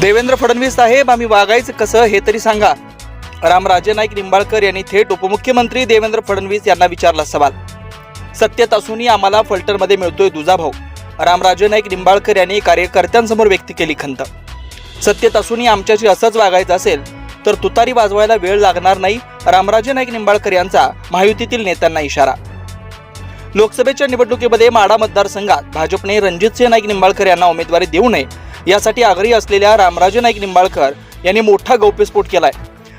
देवेंद्र फडणवीस साहेब आम्ही वागायचं कसं हे तरी सांगा. रामराजे नाईक निंबाळकर यांनी थेट उपमुख्यमंत्री देवेंद्र फडणवीस यांना विचारला सवाल. सत्तेत असूनही आम्हाला फल्टरमध्ये मिळतोय दुजाभाऊ रामराजे नाईक निंबाळकर यांनी कार्यकर्त्यांसमोर व्यक्त केली खंत. सत्तेत असूनही आमच्याशी असंच वागायचं असेल तर तुतारी वाजवायला वेळ लागणार नाही रामराजे नाईक निंबाळकर यांचा महायुतीतील नेत्यांना इशारा. लोकसभेच्या निवडणुकीमध्ये माडा मतदारसंघात भाजपने रणजितसिंह नाईक निंबाळकर यांना उमेदवारी देऊ नये यासाठी आग्रही असलेल्या रामराजे नाईक निंबाळकर यांनी मोठा गौप्यस्फोट केलाय.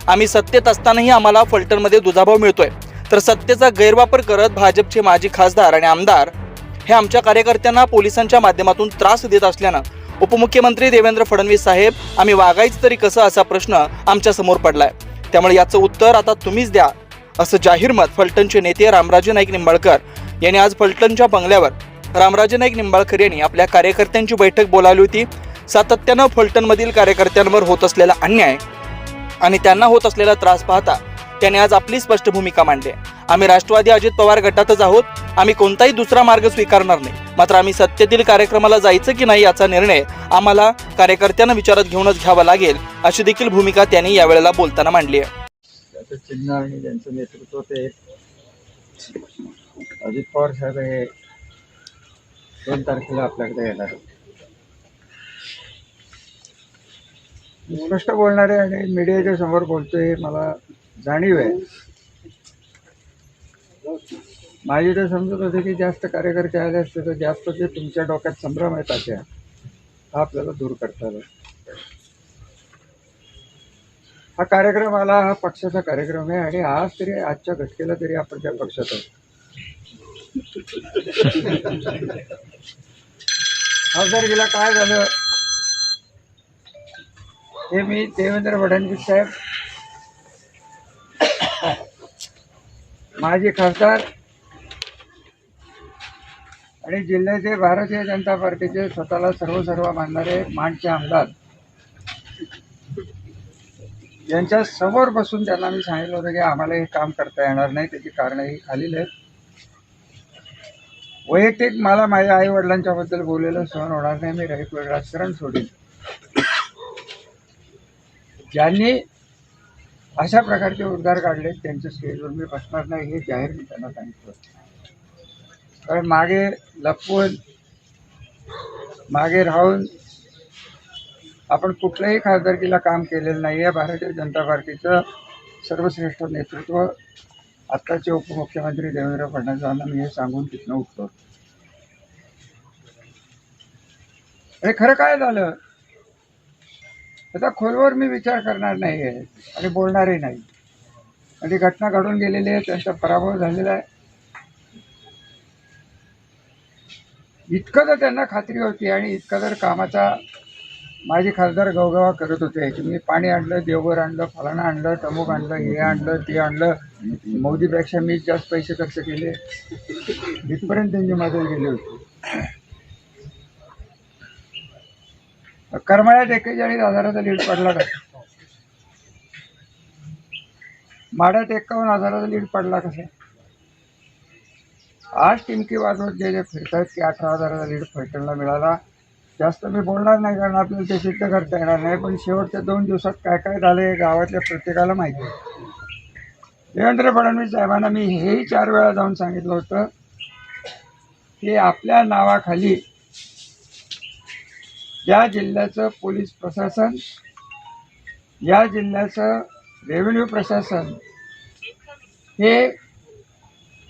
आम्ही सत्तेत असतानाही आम्हाला फलटणमध्ये दुजाभाव मिळतोय. तर सत्तेचा गैरवापर करत भाजपचे माजी खासदार आणि आमदार हे आमच्या कार्यकर्त्यांना पोलिसांच्या माध्यमातून त्रास देत असल्यानं उपमुख्यमंत्री देवेंद्र फडणवीस साहेब आम्ही वागायचं तरी कसं असा प्रश्न आमच्यासमोर पडलाय. त्यामुळे याचं उत्तर आता तुम्हीच द्या. असं जाहीर मत फलटणचे नेते रामराजे नाईक निंबाळकर यांनी आज फलटणच्या बंगल्यावर रामराजे नाईक निंबाळकर यांनी आपल्या कार्यकर्त्यांची बैठक बोलावली होती. सातत्यानं फलटणमधील कार्यकर्त्यांवर होत असलेला अन्याय आणि त्यांना होत असलेला त्रास पाहता त्यांनी आज आपली स्पष्ट भूमिका मांडली. आहे. आम्ही राष्ट्रवादी अजित पवार गटातच आहोत. आम्ही कोणताही दुसरा मार्ग स्वीकारणार नाही. मात्र आम्ही सत्तेतील कार्यक्रमाला जायचं की नाही याचा निर्णय आम्हाला कार्यकर्त्यांना विचारात घेऊनच घ्यावा लागेल अशी देखील भूमिका त्यांनी यावेळेला बोलताना मांडली आहे. त्याचं चिन्ह आणि त्यांचं नेतृत्व ते अजित पवार साहेब हे दोन तारखेला आपल्याकडे येणार. आहेत. स्पष्ट बोलणारे आणि मीडियाच्या समोर बोलतोय मला जाणीव आहे. माझी तर समजत होते की जास्त कार्यकर्ते आले असते तर जास्त जे तुमच्या डोक्यात संभ्रम आहेत अशा हा आपल्याला दूर करता आला हा कार्यक्रम आला हा पक्षाचा कार्यक्रम आहे आणि आज तरी आजच्या घटकेला तरी आपण त्या पक्षात आहोत. खासदारकीला काय झालं? हे मी देवेंद्र फडणवीस साहेब माजी खासदार आणि जिल्ह्याचे भारतीय जनता पार्टीचे स्वतःला सर्व सर्व मानणारे मानचे आमदार यांच्या समोर बसून त्यांना मी सांगितलं होतं की आम्हाला हे काम करता येणार नाही त्याची कारणं ही खालील आहेत. वैयक्तिक मला माझ्या आई वडिलांच्या बद्दल बोललेलं सहन होणार नाही मी एक वेगळा शरण सोडेन. ज्यांनी अशा प्रकारचे उद्गार काढले त्यांच्या स्टेजवर मी बसणार नाही हे जाहीर मी त्यांना सांगितलं कारण मागे लपवून मागे राहून आपण कुठल्याही खासदारकीला काम केलेलं नाही आहे. भारतीय जनता पार्टीचं सर्वश्रेष्ठ नेतृत्व आत्ताचे उपमुख्यमंत्री देवेंद्र फडणवीसांना मी हे सांगून तिथनं उठतो हे खरं काय झालं? त्याचा खोलवर मी विचार करणार नाही आहे आणि बोलणारही नाही. आणि घटना घडून गेलेली आहे त्यांचा पराभव झालेला आहे. इतकं तर त्यांना खात्री होती आणि इतकं तर कामाचा माझे खासदार गवगवा करत होते. की मी पाणी आणलं देवघर आणलं फलाणं आणलं टमुक आणलं हे आणलं ते आणलं. मोदीपेक्षा मी जास्त पैसे खर्च केले. इथपर्यंत त्यांची मदत गेली होती. करमाळ्यात एक्केचाळीस हजाराचा लीड पडला का माड्यात एक्कावन्न हजाराचा लीड पडला कसा? आज टिमकी वाजवत जे जे फिरतात की अठरा हजाराचा लीड फलटणला मिळाला. जास्त मी बोलणार नाही कारण आपल्याला ते सिद्ध करता येणार नाही पण शेवटच्या दोन दिवसात काय काय झालं हे गावातल्या प्रत्येकाला माहिती आहे. देवेंद्र फडणवीस साहेबांना मी हेही चार वेळा जाऊन सांगितलं होतं की आपल्या नावाखाली या जिल्ह्याचं पोलीस प्रशासन या जिल्ह्याचं रेव्हेन्यू प्रशासन हे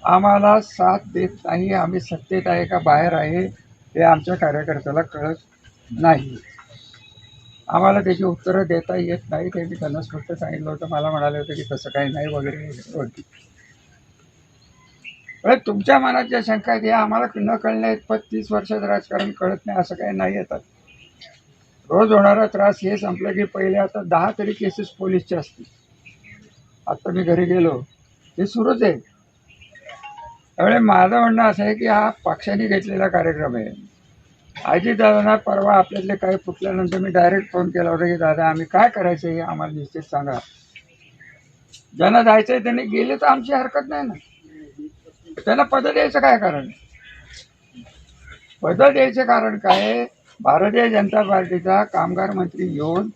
आम्हाला साथ देत नाही आम्ही सत्तेत आहे का बाहेर आहे हे आमच्या कार्यकर्त्याला कळत नाही. आम्हाला त्याची उत्तरं देता येत नाही. ते मी त्यांना स्पष्ट सांगितलं होतं. मला म्हणाले होते की तसं काही नाही वगैरे होती. तुमच्या मनात ज्या शंका आहेत या आम्हाला न कळण्या पण तीस वर्षात राजकारण कळत नाही असं काही नाही येतात रोज होणारा त्रास हे संपलं की पहिले आता दहा तरी केसेस पोलीसच्या असतील. आता मी घरी गेलो हे सुरूच आहे. त्यामुळे माझं म्हणणं असं आहे की हा पक्षाने घेतलेला कार्यक्रम आहे. अजित दादांना परवा आपल्यातले काही फुटल्यानंतर मी डायरेक्ट फोन केला होता की दादा आम्ही काय करायचं हे आम्हाला निश्चित सांगा. ज्यांना जायचं आहे त्यांनी गेले तर आमची हरकत नाही ना. त्यांना पद द्यायचं काय कारण? पद द्यायचं कारण काय? भारतीय जनता पार्टीचा कामगार मंत्री येऊन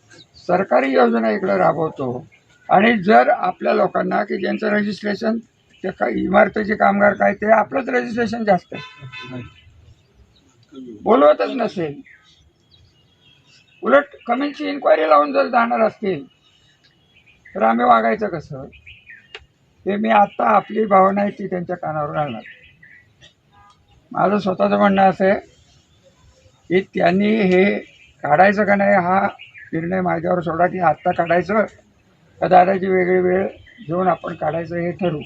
सरकारी योजना इकडं राबवतो. आणि जर आपल्या लोकांना की ज्यांचं रजिस्ट्रेशन ते काही इमारतीचे कामगार काय ते आपलंच रजिस्ट्रेशन जास्त आहे. बोलवतच नसेल. उलट कमीची इन्क्वायरी लावून जर जाणार असतील तर आम्ही वागायचं कसं? हे मी आत्ता आपली भावना आहे ती त्यांच्या कानावर घालणार. माझं स्वतःचं म्हणणं असं आहे की त्यांनी हे काढायचं का नाही हा निर्णय माझ्यावर सोडा की आत्ता काढायचं का दादाची वेगळी वेळ घेऊन आपण काढायचं हे ठरवू.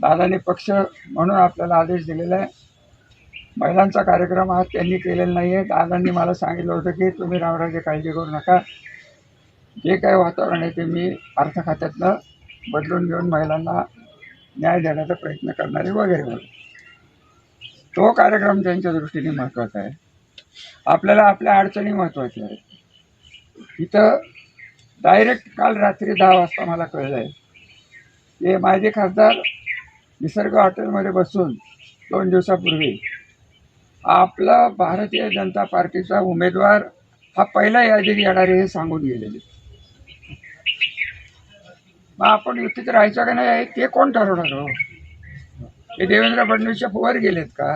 दादाने पक्ष म्हणून आपल्याला आदेश दिलेला आहे. महिलांचा कार्यक्रम हा त्यांनी केलेला नाही आहे दादांनी मला सांगितलं होतं की तुम्ही रामराजे काळजी करू नका. जे काय वातावरण आहे ते मी अर्थ खात्यातनं बदलून घेऊन महिलांना न्याय देण्याचा प्रयत्न करणारे वगैरे वगैरे तो कार्यक्रम त्यांच्या दृष्टीने महत्त्वाचा आहे. आपल्याला आपल्या अडचणी महत्त्वाच्या आहेत. इथं डायरेक्ट काल रात्री दहा वाजता मला कळलं आहे ते माझे खासदार निसर्ग हॉटेलमध्ये बसून दोन दिवसापूर्वी. आपला भारतीय जनता पार्टीचा उमेदवार हा पहिला यादीत येणार हे सांगून गेलेले. मग आपण युतीत राहायचं का नाही? ते कोण ठरवणार हो? हे देवेंद्र फडणवीसच्या वर गेलेत का?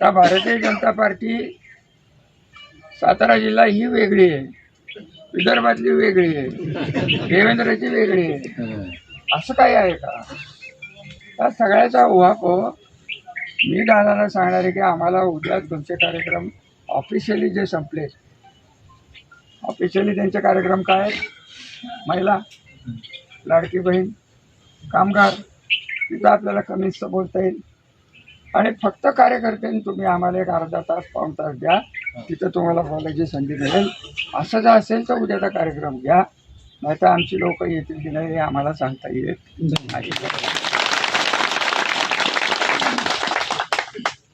का भारतीय जनता पार्टी सातारा जिल्हा ही वेगळी आहे? विदर्भातली वेगळी आहे? देवेंद्रची वेगळी आहे? असं काही आहे का? या सगळ्याचा उहापोह मी दादाला सांगणार आहे की आम्हाला उद्या तुमचे कार्यक्रम ऑफिशियली जे संपले ऑफिशियली त्यांचे कार्यक्रम काय? महिला लाडकी बहीण कामगार तिथं आपल्याला कमीच बोलता येईल. आणि फक्त कार्यकर्त्यांनी तुम्ही आम्हाला एक अर्धा तास पाऊण तास द्या. तिथं तुम्हाला बोलायची संधी मिळेल. असं जर असेल तर उद्याचा कार्यक्रम घ्या. नाहीतर आमची लोक येतील की नाही हे आम्हाला सांगता येत नाही.